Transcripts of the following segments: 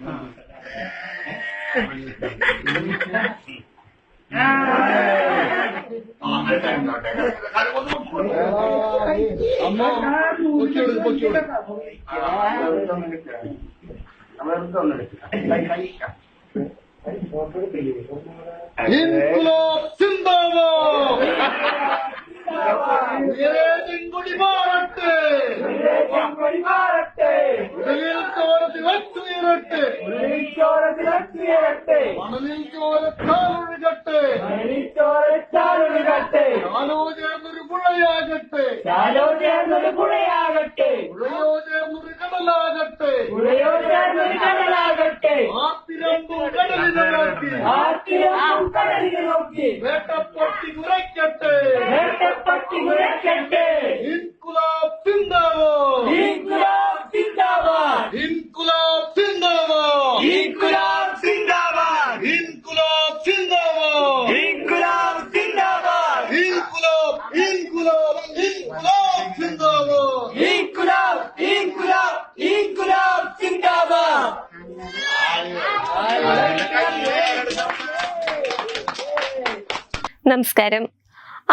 হ্যাঁ। ইনকুলাব മണലിൽ ചോരത്താലൊഴുകട്ടെ ഞാനോ ചേർന്നൊരു പുഴയാകട്ടെ. ചാലോ ചേർന്നൊരു പുഴയാകട്ടെ. പുഴയോ ചേർന്നൊരു കടലാകട്ടെ. പുഴയോ ചേർന്നൊരു കടലാകട്ടെ. ആത്തിരമ്പും കടലിനെ നോക്കി. ആർത്തിയും കടലിനെ നോക്കി വേട്ടപ്പൊട്ടി കുറയ്ക്കട്ടെ വേട്ടപ്പട്ടി കുരക്കട്ടെ ഇൻകുലാബ് സിന്ദാബാദ് ഇൻകുലാബ് സിന്ദാബാദ് ഇൻകുലാബ് സിന്ദാബാദ് ഇൻകുലാബ് സിന്ദാബാദ് ഇൻകുലാബ് സിന്ദാബാദ് ഇൻകുലാബ് സിന്ദാബാദ് ഇൻകുലാബ് ഇൻകുലാബ് ഇൻകുലാബ് സിന്ദാബാദ് ഇൻകുലാബ് ഇൻകുലാബ് ഇൻകുലാബ് സിന്ദാബാദ് നമസ്കാരം.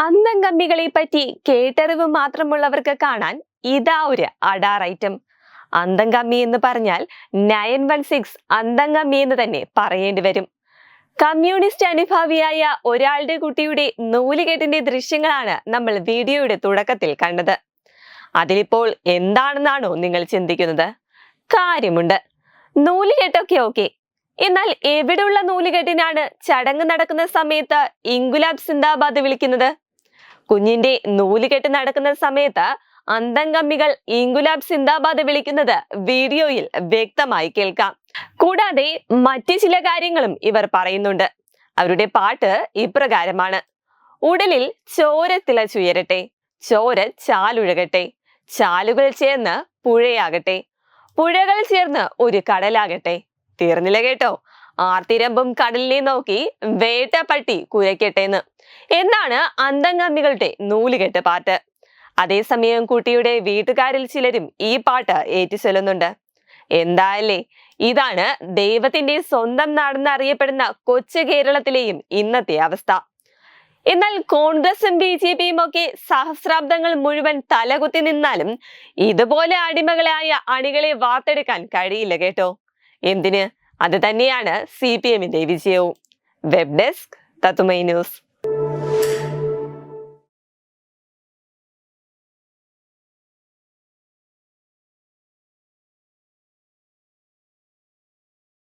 അന്തം കമ്പികളെ പറ്റി കേട്ടറിവ് മാത്രമുള്ളവർക്ക് കാണാൻ ഇതാ ഒരു അഡാർ ഐറ്റം അന്തം കമ്മി എന്ന് പറഞ്ഞാൽ നയൻ വൺ സിക്സ് അന്തം കമ്മി എന്ന് തന്നെ പറയേണ്ടി വരും. കമ്മ്യൂണിസ്റ്റ് അനുഭാവിയായ ഒരാളുടെ കുട്ടിയുടെ നൂലുകെട്ടിന്റെ ദൃശ്യങ്ങളാണ് നമ്മൾ വീഡിയോയുടെ തുടക്കത്തിൽ കണ്ടത്. അതിലിപ്പോൾ എന്താണെന്നാണോ നിങ്ങൾ ചിന്തിക്കുന്നത്? കാര്യമുണ്ട്. നൂലുകെട്ടൊക്കെ ഓക്കെ. എന്നാൽ എവിടെയുള്ള നൂലുകെട്ടിനാണ് ചടങ്ങ് നടക്കുന്ന സമയത്ത് ഇംഗുലാബ് സിന്ദാബാദ് വിളിക്കുന്നത്? കുഞ്ഞിന്റെ നൂലുകെട്ട് നടക്കുന്ന സമയത്ത് അന്തംകമ്മികൾ ഇംഗുലാബ് സിന്ദാബാദ് വിളിക്കുന്നത് വീഡിയോയിൽ വ്യക്തമായി കേൾക്കാം. കൂടാതെ മറ്റു ചില കാര്യങ്ങളും ഇവർ പറയുന്നുണ്ട്. അവരുടെ പാട്ട് ഇപ്രകാരമാണ്. ഉടലിൽ ചോര തിളച്ചുയരട്ടെ ചോര ചാലുഴകട്ടെ ചാലുകൾ ചേർന്ന് പുഴയാകട്ടെ പുഴകൾ ചേർന്ന് ഒരു കടലാകട്ടെ തീർന്നില്ല കേട്ടോ. ആർത്തിരമ്പും കടലിനെ നോക്കി വേട്ടപ്പട്ടി കുരയ്ക്കട്ടെന്ന്. എന്നാണ് അന്തംഗമ്മികളുടെ നൂലുകെട്ട് പാട്ട്. അതേസമയം കുട്ടിയുടെ വീട്ടുകാരിൽ ചിലരും ഈ പാട്ട് ഏറ്റുചൊല്ലുന്നുണ്ട് എന്തായാലേ ഇതാണ് ദൈവത്തിന്റെ സ്വന്തം നാടെന്ന് അറിയപ്പെടുന്ന കൊച്ചു കേരളത്തിലെയും ഇന്നത്തെ അവസ്ഥ. എന്നാൽ കോൺഗ്രസും ബി ജെ പിയും ഒക്കെ സഹസ്രാബ്ദങ്ങൾ മുഴുവൻ തലകുത്തി നിന്നാലും ഇതുപോലെ അടിമകളായ അണികളെ വാർത്തെടുക്കാൻ കഴിയില്ല കേട്ടോ. എന്തിന്? അത് തന്നെയാണ് സി പി എമ്മിന്റെ വിജയവും. വെബ് ഡെസ്ക് തത്തുമൈ ന്യൂസ്.